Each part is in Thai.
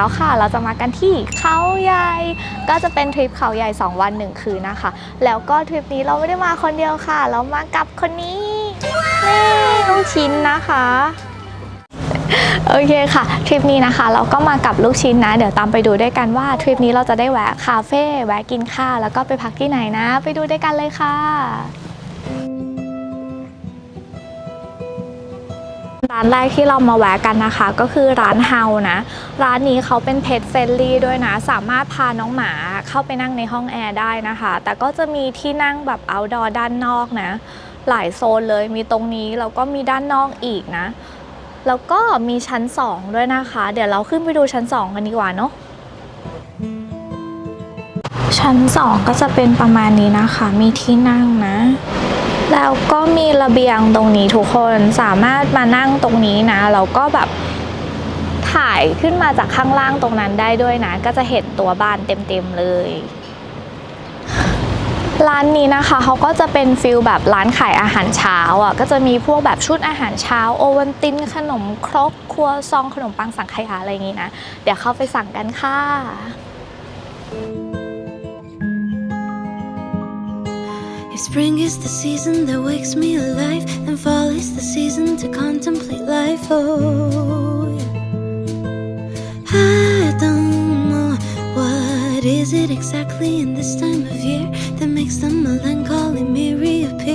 แล้วค่ะ เราจะมากันที่เขาใหญ่ ก็จะเป็นทริปเขาใหญ่ 2 วัน 1 คืนนะคะ แล้วก็ทริปนี้เราไม่ได้มาคนเดียวค่ะ เรามากับคนนี้นี่ลูกชิ้นนะคะโอเคค่ะ ทริปนี้นะคะ เราก็มากับลูกชิ้นนะ เดี๋ยวตามไปดูด้วยกันว่าทริปนี้เราจะได้แวะคาเฟ่แวะกินข้าวแล้วก็ไปพักที่ไหนนะ ไปดูด้วยกันเลยค่ะ ร้านแรกที่เรามาแวะกันนะคะ ก็คือร้านเฮานะ ร้านนี้เขาเป็นเพ t เฟ n ลี่ด้วยนะ สามารถพาน้องหมาเข้าไปนั่งในห้องแอร์ได้นะคะ แต่ก็จะมีที่นั่งแบบ outdoor ด้านนอกนะ หลายโซนเลยมีตรงนี้แล้วก็มีด้านนอกอีกนะ แล้วก็มีชั้น 2 ด้วยนะคะ เดี๋ยวเราขึ้นไปดูชั้น 2 กันดีกว่าเนาะชั้น 2 ก็จะเป็นประมาณนี้นะคะ มีที่นั่งนะ แล้วก็มีระเบียงตรงนี้ทุกคนสามารถมานั่งตรงนี้นะแล้วก็แบบถ่ายขึ้นมาจากข้างล่างตรงนั้นได้ด้วยนะ ก็จะเห็นตัวบ้านเต็มๆเลย ร้านนี้นะคะเขาก็จะเป็นฟิลแบบร้านขายอาหารเช้าอะก็จะมีพวกแบบชุดอาหารเช้า โอวันตินขนมครกครัวซองขนมปังสังขยาอะไรอย่างงี้นะ เดี๋ยวเข้าไปสั่งกันค่ะ spring is the season that wakes me alive, and fall is the season to contemplate life. Oh, yeah. I don't know what is it exactly in this time of year that makes the melancholy me reappear.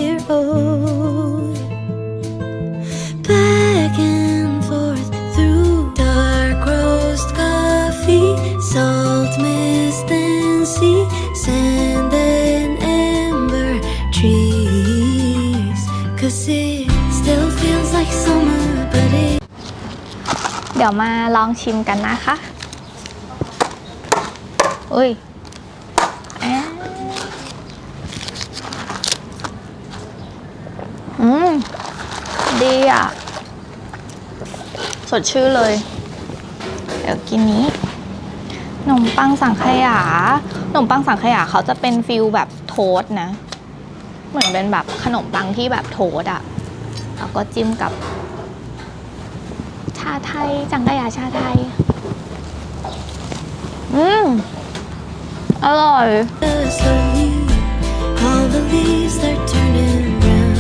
ดี๋ยวมาลองชิมกันนะคะ อุ้ยอะอืม ดีอะ สดชื่นเลย เดี๋ยวกินนี้ขนมปังสังขยาขนมปังสังขยาเขาจะเป็นฟิลแบบโทสนะ เหมือนเป็นแบบขนมปังที่แบบโทสอะแล้วก็จิ้มกับาไทย จังกะยาชาไทย อืม อร่อย slowly, all the leaves they're turning brown.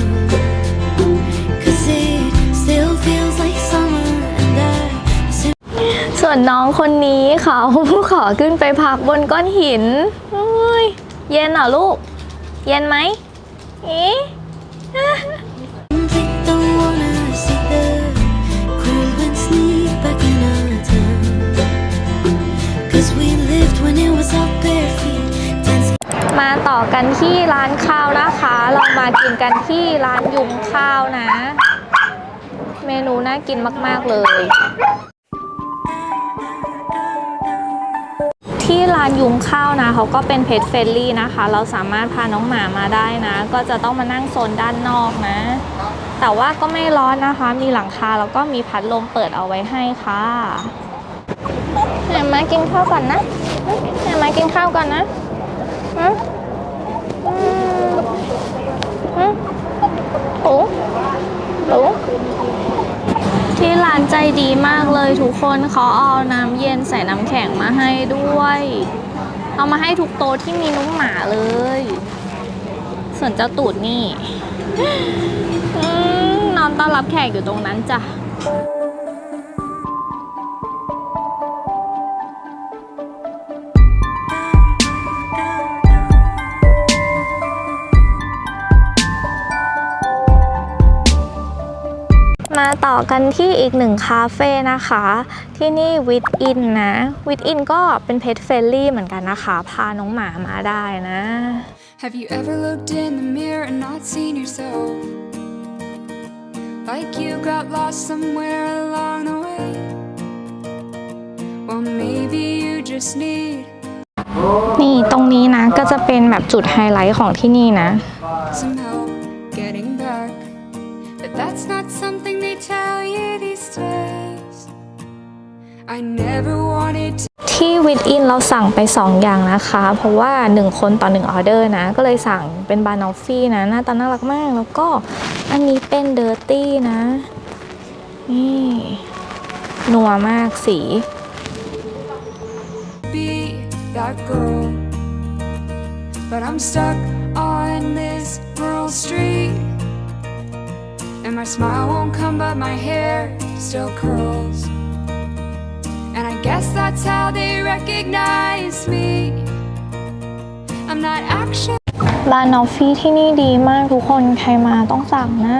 Cause it still feels like summer, and I ส่วนน้องคนนี้เขา ขอขึ้นไปพักบนก้อนหินอุ้ยเย็นเหรอลูก เย็นไหมอี simply มาต่อกันที่ร้านข้าวนะคะ เรามากินกันที่ร้านยุงข้าวนะ เมนูน่ากินมาก ๆ เลย ที่ร้านยุงข้าวนะเขาก็เป็นเพ t เฟ n ลี่นะคะ เราสามารถพาน้องหมามาได้นะ ก็จะต้องมานั่งโซนด้านนอกนะ แต่ว่าก็ไม่ร้อนนะคะ มีหลังคาแล้วก็มีพัดลมเปิดเอาไว้ให้ค่ะ เดี๋ยมากินข้าวก่อนนะเดี๋ยมากินข้าวก่อนนะอืมอืมอืมโอ้โอ้ที่ร้านใจดีมากเลยทุกคนเขาเอาน้ำเย็นใส่น้ำแข็งมาให้ด้วย เอามาให้ทุกโต๊ะที่มีน้องหมาเลย ส่วนเจ้าตูดนี่อนอนต้อนรับแขกอยู่ตรงนั้นจ้ะ ต่อกันที่อีกหนึ่งคาเฟ่นะคะ ที่นี่วิดอินนะวิดอินก็เป็นเพ t เฟ n ลี่เหมือนกันนะคะ พาน้องหมามาได้นะ Have you ever looked in the mirror and not seen yourself? Like you got lost somewhere along the way? Well, maybe you just need นี่ตรงนี้นะก็จะเป็นแบบจุดไฮไลท์ของที่นี่นะ some help getting back. But that's not these days. I never wanted to. ที่วิดอินเราสั่งไป 2 อย่างนะคะ เพราะว่า 1 คนต่อ 1 ออเดอร์นะ ก็เลยสั่งเป็นบานอฟฟี่นะ หน้าตาน่ารักมาก แล้วก็อันนี้เป็นเดอร์ตี้นะ นี่นัวมากสี be that girl. But I'm stuck on this rural street. And my smile won't come, but my hair still curls. And I guess that's how they recognize me. I'm not actually. ร้านนอฟฟี่ที่นี่ดีมากทุกคนใครมาต้องสั่งนะ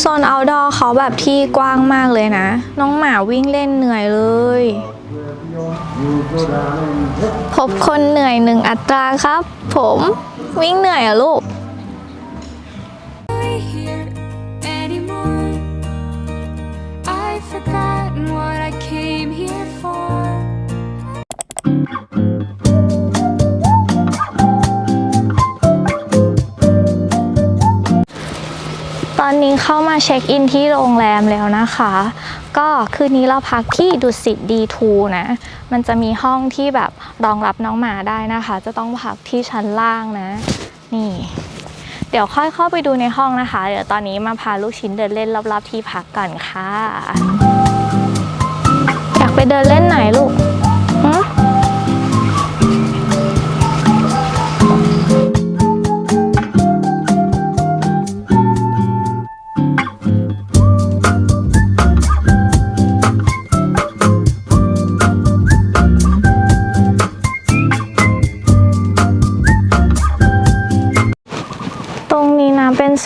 โซนเอาดอเขาแบบที่กว้างมากเลยนะ น้องหมาวิ่งเล่นเหนื่อยเลย พบคนเหนื่อยหนึ่งอัตราครับ ผมวิ่งเหนื่อยเหรอะลูก ตอนนี้เข้ามาเช็คอินที่โรงแรมแล้วนะคะ ก็คืนนี้เราพักที่ดุสิตดีทูนะ มันจะมีห้องที่แบบรองรับน้องหมาได้นะคะ จะต้องพักที่ชั้นล่างนะ นี่ เดี๋ยวค่อยเข้าไปดูในห้องนะคะ เดี๋ยวตอนนี้มาพาลูกชิ้นเดินเล่นรอบๆที่พักก่อนค่ะ อยากไปเดินเล่นไหนลูก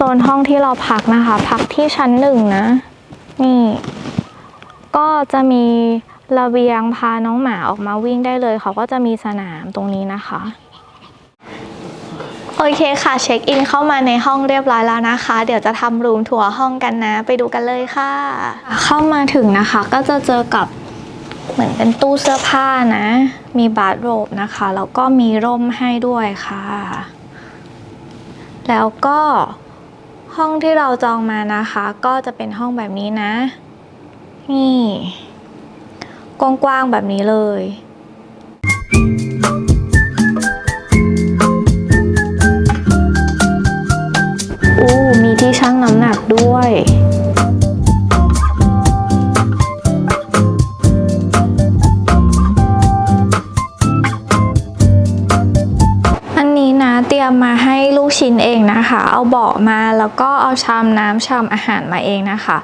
นะเป็นโซนห้องที่เราพักนะคะ พักที่ชั้นหนึ่งนะ นี่ ก็จะมีระเบียงพาน้องหมาออกมาวิ่งได้เลย เขาก็จะมีสนามตรงนี้นะคะ โอเคค่ะ เช็คอินเข้ามาในห้องเรียบร้อยแล้วนะคะ เดี๋ยวจะทำรูมทัวร์ห้องกันนะ ไปดูกันเลยค่ะ เข้ามาถึงนะคะ ก็จะเจอกับเหมือนเป็นตู้เสื้อผ้านะ มีบาร์โรบนะคะ แล้วก็มีร่มให้ด้วยค่ะ แล้วก็ ห้องที่เราจองมานะคะ ก็จะเป็นห้องแบบนี้นะ นี่กว้างๆแบบนี้เลยอู้มีที่ชั่งน้ำหนักด้วย รียมมาให้ลูกชิ้นเองนะคะ เอาเบาะมาแล้วก็เอาชามน้ำชามอาหารมาเองนะคะ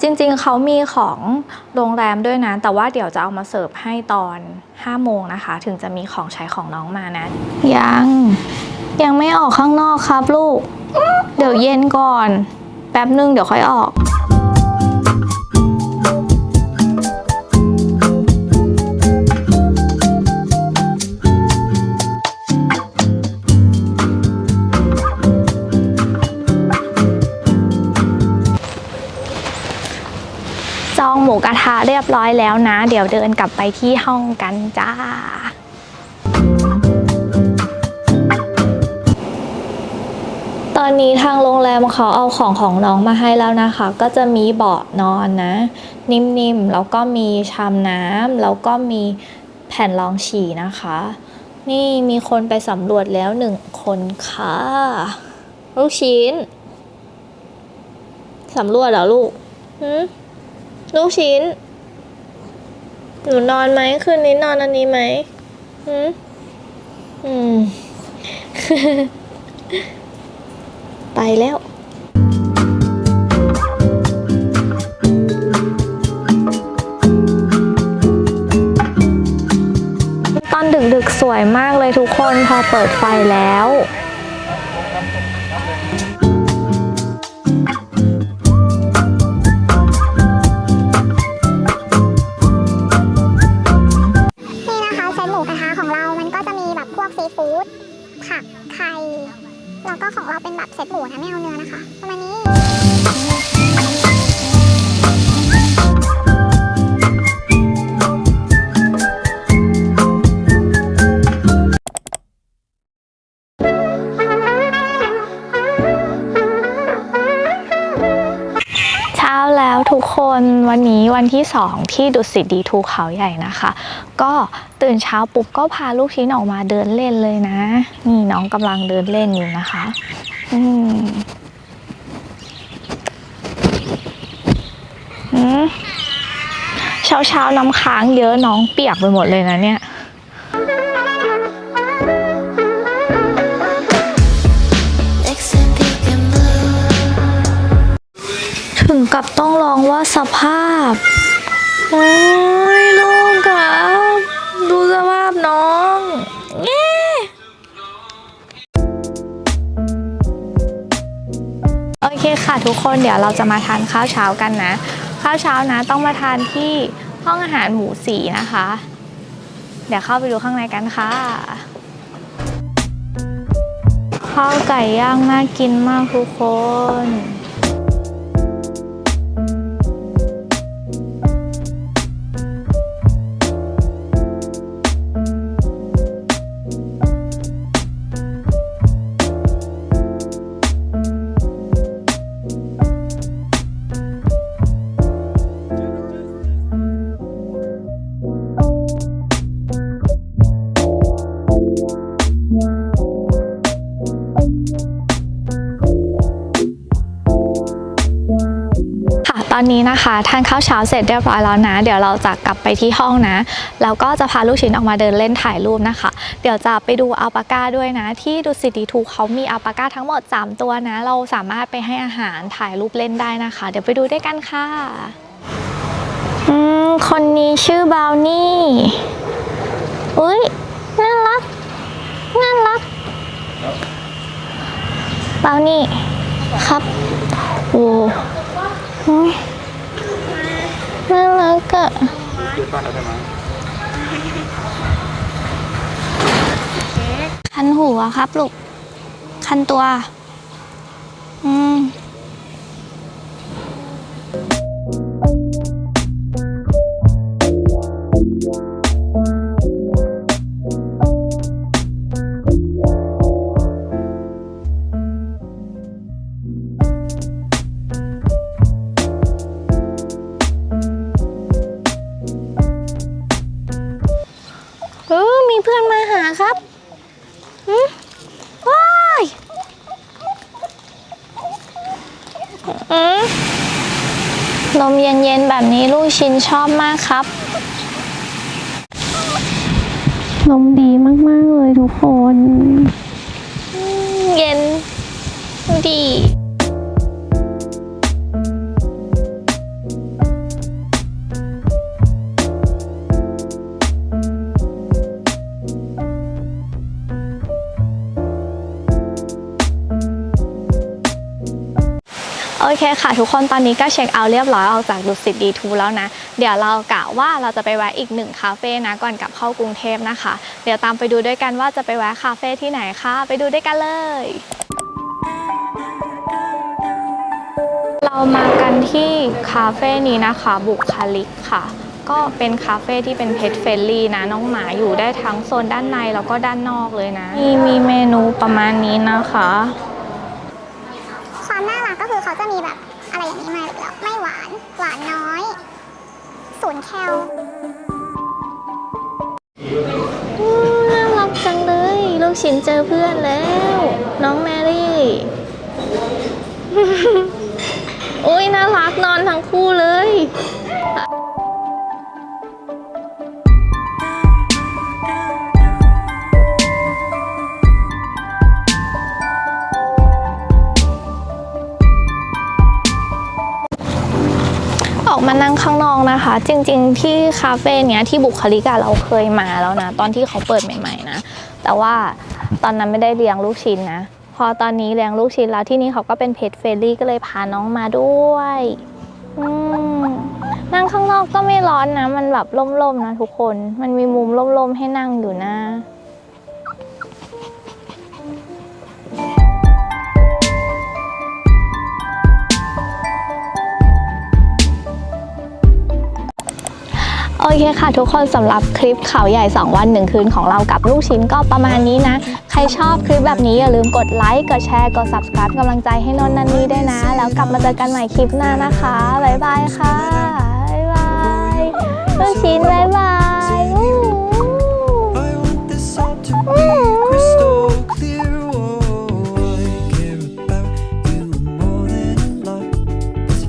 จริงๆเขามีของโรงแรมด้วยนะ แต่ว่าเดี๋ยวจะเอามาเสิร์ฟให้ตอน5โมงนะคะ ถึงจะมีของใช้ของน้องมานะ ยัง ยังไม่ออกข้างนอกครับลูก เดี๋ยวเย็นก่อน แป๊บนึงเดี๋ยวค่อยออก เรียบร้อยแล้วนะ เดี๋ยวเดินกลับไปที่ห้องกันจ้า ตอนนี้ทางโรงแรมเขาเอาของของน้องมาให้แล้วนะคะ ก็จะมีเบาะนอนนะ นิ่มๆ แล้วก็มีชามน้ำแล้วก็มีแผ่นรองฉี่นะคะ นี่มีคนไปสำรวจแล้วหนึ่งคนค่ะ ลูกชิ้นสำรวจเหรอลูกหืมลูกชิ้น หนูนอนไหมคืนนี้นอนอันนี้ไหมหืมอืม ไปแล้วตอนดึกๆ สวยมากเลยทุกคนพอเปิดไฟแล้ว วันนี้วันที่ 2 ที่ดุสิตดีทูเขาใหญ่นะคะ ก็ตื่นเช้าปุ๊บก็พาลูกชิ้นออกมาเดินเล่นเลยนะ นี่น้องกำลังเดินเล่นอยู่นะคะ อืมมเช้าเช้าน้ำค้างเยอะน้องเปียกไปหมดเลยนะเนี่ย กับต้องร้องว่าสภาพ โอ้ยลูกครับ ดูสภาพน้องเย้โอเคค่ะทุกคนเดี๋ยวเราจะมาทานข้าวเช้ากันนะ ข้าวเช้านะต้องมาทานที่ห้องอาหารหมูสีนะคะ เดี๋ยวเข้าไปดูข้างในกันค่ะข้าวไก่ย่างน่ากินมากทุกคน อนนี้นะคะทานข้าวเช้าเสร็จเรียบร้อยแล้วนะ เดี๋ยวเราจะกลับไปที่ห้องนะ แล้วก็จะพาลูกชิ้นออกมาเดินเล่นถ่ายรูปนะคะ เดี๋ยวจะไปดูอัลปาก้าด้วยนะ ที่ดูสิตีทูเขามีอัลปาก้าทั้งหมด 3 ตัวนะ เราสามารถไปให้อาหารถ่ายรูปเล่นได้นะคะ เดี๋ยวไปดูด้วยกันค่ะอืมคนนี้ชื่อบราวนี่อุ้ยน่ารักน่ารักบราวนี่ครับโอ้อืม น่ารักอะคันหูอะครับลูก คันตัว อืม ชินชอบมากครับ ลมดีมาก ๆ เลยทุกคนอืมเย็นดี เคค่ะ ทุกคนตอนนี้ก็เช็คเอาท์เรียบร้อยออกจากดุสิตดีทูแล้วนะ เดี๋ยวเรากะว่าเราจะไปแวะอีกหนึ่งคาเฟ่นะก่อนกลับเข้ากรุงเทพนะคะ เดี๋ยวตามไปดูด้วยกันว่าจะไปแวะคาเฟ่ที่ไหนคะไปดูด้วยกันเลย เรามากันที่คาเฟ่นี้นะคะบุคลิกค่ะก็เป็นคาเฟ่ที่เป็นเพ t เฟ r ลี่นะ น้องหมาอยู่ได้ทั้งโซนด้านในแล้วก็ด้านนอกเลยนะ มีมีเมนูประมาณนี้นะคะ คือเขาจะมีแบบอะไรอย่างนี้มาอีกแล้วไม่หวาน หวานน้อยศูนย์แคลน่ารักจังเลย ลูกชิ้นเจอเพื่อนแล้ว น้องแมรี่อุ้ยน่ารักนอนทั้งคู่เลย ออกมานั่งข้างนอกนะคะ จริงๆ ที่คาเฟ่เนี้ยที่บุคลิกะเราเคยมาแล้วนะ ตอนที่เขาเปิดใหม่ๆนะ แต่ว่าตอนนั้นไม่ได้เลี้ยงลูกชิ้นนะ พอตอนนี้เลี้ยงลูกชิ้นแล้วที่นี่เขาก็เป็นเพจเฟรลี่ก็เลยพาน้องมาด้วยอืมนั่งข้างนอกก็ไม่ร้อนนะ มันแบบร่มๆนะทุกคน มันมีมุมร่มๆให้นั่งอยู่นะ โอเคค่ะ ทุกคนสำหรับคลิปข่าวใหญ่ 2 วัน 1 คืนของเรากับลูกชิ้นก็ประมาณนี้นะ ใครชอบคลิปแบบนี้อย่าลืมกดไลค์กดแชร์กด subscribe กำลังใจให้นนนันนี่ด้วยนะ แล้วกลับมาเจอกันใหม่คลิปหน้านะคะ บ๊ายบายค่ะ บ๊ายบายลูกชิ้นบ๊ายบาย